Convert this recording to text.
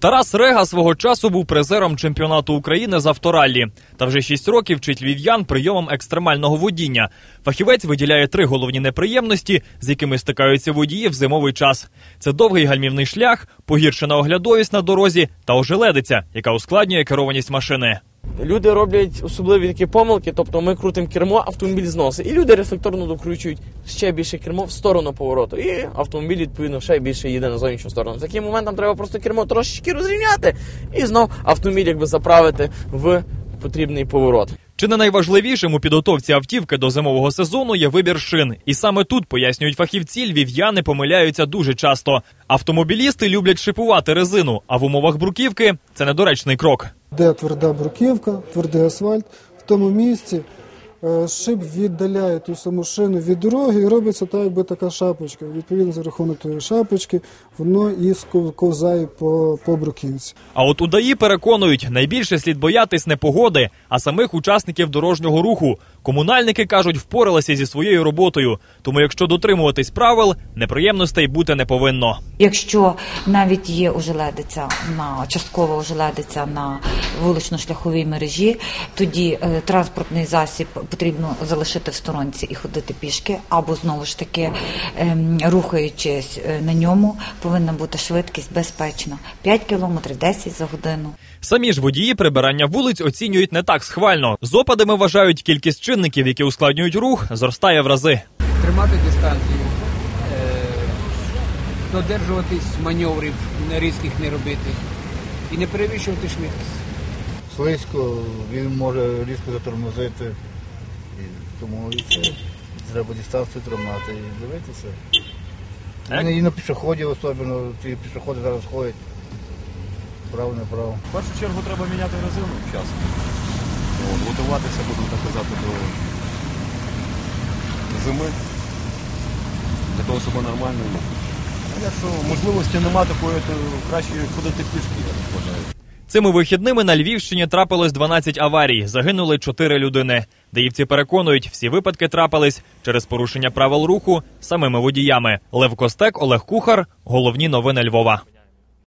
Тарас Рега свого часу був призером чемпіонату України з автораллі. Та вже шість років вчить львів'ян прийомом екстремального водіння. Фахівець виділяє три головні неприємності, з якими стикаються водії в зимовий час. Це довгий гальмівний шлях, погіршена оглядовість на дорозі та ожеледиця, яка ускладнює керованість машини. Люди роблять особливі такі помилки, тобто ми крутимо кермо, автомобіль зносить. І люди рефлекторно докручують ще більше кермо в сторону повороту. І автомобіль, відповідно, ще більше їде на зовнішню сторону. В такий момент треба просто кермо трошечки розрівняти і знов автомобіль якби заправити в потрібний поворот. Чи не найважливішим у підготовці автівки до зимового сезону є вибір шин, і саме тут пояснюють фахівці, львів'яни помиляються дуже часто. Автомобілісти люблять шипувати резину, а в умовах бруківки це недоречний крок. Де тверда бруківка, твердий асфальт, в тому місці е, шип віддаляє ту саму шину від дороги і робиться так, якби така шапочка. Відповідно, за рахунок тої шапочки воно і ковзає по, по бруківці. А от удаї переконують, найбільше слід боятись не погоди, а самих учасників дорожнього руху. Комунальники кажуть, впоралися зі своєю роботою. Тому, якщо дотримуватись правил, неприємностей бути не повинно. Якщо навіть є ожеледиця на часткова ожеледиця на вулично-шляховій мережі, тоді е, транспортний засіб потрібно залишити в сторонці і ходити пішки, або знову ж таки, ем, рухаючись е, на ньому, повинна бути швидкість безпечна 5 км 10 за годину. Самі ж водії прибирання вулиць оцінюють не так схвально. З опадами вважають кількість чинників, які ускладнюють рух, зростає в рази. тримати дистанцію, е, додержуватись маневрів, різких не робити і не перевищувати швидкість. слизько, він може різко затормозити. І тому і це треба дистанцію тримати і дивитися. Так. І на пішоходів особливо, ці пішоходи зараз ходять. Право, неправо. В першу чергу треба міняти резину вчасно. От, готуватися, будемо так казати, до зими. Для того, щоб нормально. їхати. А якщо можливості немає такої, то краще ходити пішки, я так вважаю. Цими вихідними на Львівщині трапилось 12 аварій. Загинули 4 людини. Даївці переконують, всі випадки трапились через порушення правил руху самими водіями. Лев Костек, Олег Кухар. Головні новини Львова.